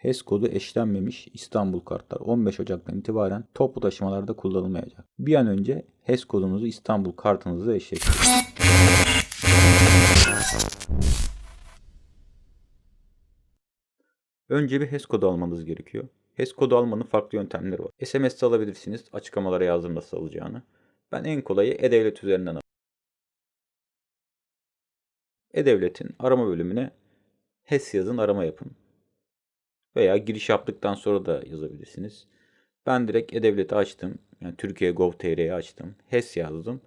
HES kodu eşlenmemiş İstanbul kartlar 15 Ocak'tan itibaren toplu taşımalarda kullanılmayacak. Bir an önce HES kodunuzu İstanbul kartınızla eşleştirin. Önce bir HES kodu almanız gerekiyor. HES kodu almanın farklı yöntemleri var. SMS'te alabilirsiniz açıklamalara yazdım nasıl alacağını. Ben en kolayı E-Devlet üzerinden aldım. E-Devlet'in arama bölümüne HES yazın arama yapın. Veya giriş yaptıktan sonra da yazabilirsiniz. Ben direkt E-Devlet'i açtım. Yani Türkiye Gov.tr'yi açtım. HES yazdım.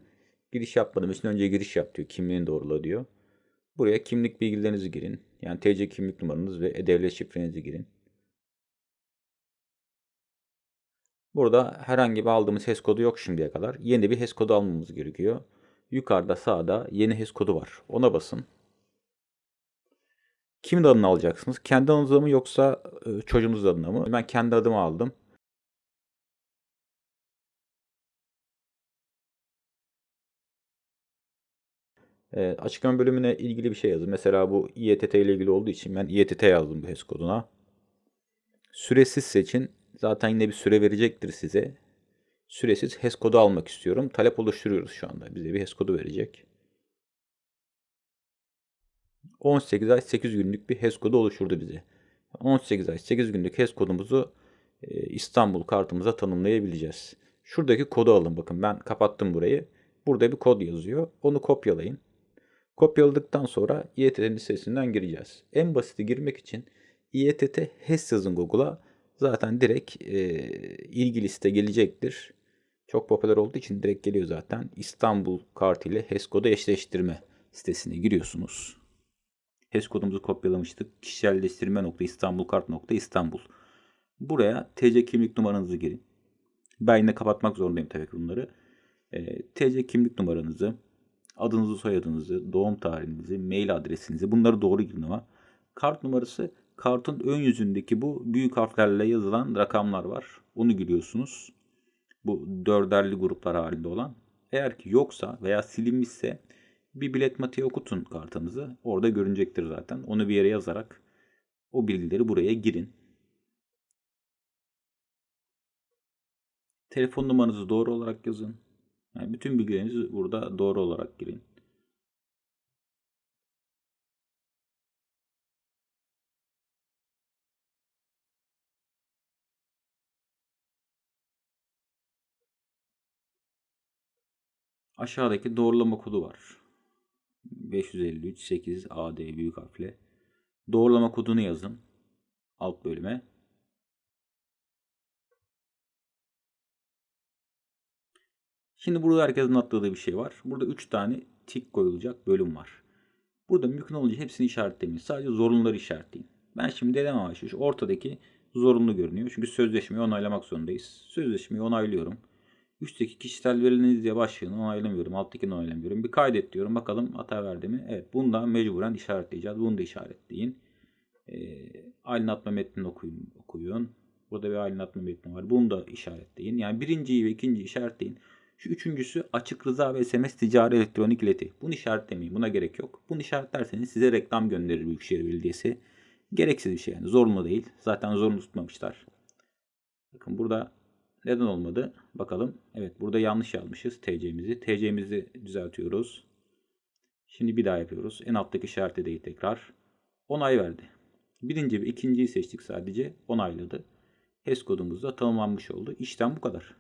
Giriş yapmadığım için önce giriş yap diyor. Kimliğini doğrula diyor. Buraya kimlik bilgilerinizi girin. Yani TC kimlik numaranız ve E-Devlet şifrenizi girin. Burada herhangi bir aldığımız HES kodu yok şimdiye kadar. Yeni bir HES kodu almamız gerekiyor. Yukarıda sağda yeni HES kodu var. Ona basın. Kimin adını alacaksınız? Kendi adınıza mı yoksa e, çocuğunuz adına mı? Ben kendi adımı aldım. E, açıklama bölümüne ilgili bir şey yazın. Mesela bu İETT ile ilgili olduğu için ben İETT yazdım bu HES koduna. Süresiz seçin. Zaten yine bir süre verecektir size. Süresiz HES kodu almak istiyorum. Talep oluşturuyoruz şu anda. Bize bir HES kodu verecek. 18 ay 8 günlük bir HES kodu oluşturdu bize. 18 ay 8 günlük HES kodumuzu e, İstanbul kartımıza tanımlayabileceğiz. Şuradaki kodu alın bakın ben kapattım burayı. Burada bir kod yazıyor. Onu kopyalayın. Kopyaladıktan sonra İETT listesinden gireceğiz. En basiti girmek için İETT HES yazın Google'a. Zaten direkt e, ilgili liste gelecektir. Çok popüler olduğu için direkt geliyor zaten. İstanbul kartı ile HES kodu eşleştirme sitesine giriyorsunuz. HES kodumuzu kopyalamıştık. Kişiselleştirme nokta İstanbul kart nokta İstanbul. Buraya TC kimlik numaranızı girin. Ben yine kapatmak zorundayım tabii ki bunları. E, TC kimlik numaranızı, adınızı, soyadınızı, doğum tarihinizi, mail adresinizi bunları doğru girin ama kart numarası kartın ön yüzündeki bu büyük harflerle yazılan rakamlar var. Onu giriyorsunuz. Bu dörderli gruplar halinde olan. Eğer ki yoksa veya silinmişse bir bilet matiği okutun kartınızı. Orada görünecektir zaten. Onu bir yere yazarak o bilgileri buraya girin. Telefon numaranızı doğru olarak yazın. Yani bütün bilgilerinizi burada doğru olarak girin. Aşağıdaki doğrulama kodu var. 553 8 AD büyük harfle. Doğrulama kodunu yazın alt bölüme. Şimdi burada herkesin atladığı bir şey var. Burada 3 tane tik koyulacak bölüm var. Burada mümkün olunca hepsini işaretlemeyin. Sadece zorunluları işaretleyin. Ben şimdi dedem amaçlı ortadaki zorunlu görünüyor. Çünkü sözleşmeyi onaylamak zorundayız. Sözleşmeyi onaylıyorum. Üstteki kişisel verileriniz diye başlığını onaylamıyorum. Alttakini onaylamıyorum. Bir kaydet diyorum. Bakalım hata verdi mi? Evet. Bunu da mecburen işaretleyeceğiz. Bunu da işaretleyin. E, aydınlatma metnini okuyun. okuyun. Burada bir aydınlatma metni var. Bunu da işaretleyin. Yani birinciyi ve ikinciyi işaretleyin. Şu üçüncüsü açık rıza ve SMS ticari elektronik ileti. Bunu işaretlemeyin. Buna gerek yok. Bunu işaretlerseniz size reklam gönderir Büyükşehir Belediyesi. Gereksiz bir şey yani. Zorunlu değil. Zaten zorunlu tutmamışlar. Bakın burada neden olmadı? Bakalım. Evet burada yanlış yazmışız TC'mizi. TC'mizi düzeltiyoruz. Şimdi bir daha yapıyoruz. En alttaki işaret değil tekrar. Onay verdi. Birinci ve ikinciyi seçtik sadece. Onayladı. HES kodumuz da tanımlanmış oldu. İşlem bu kadar.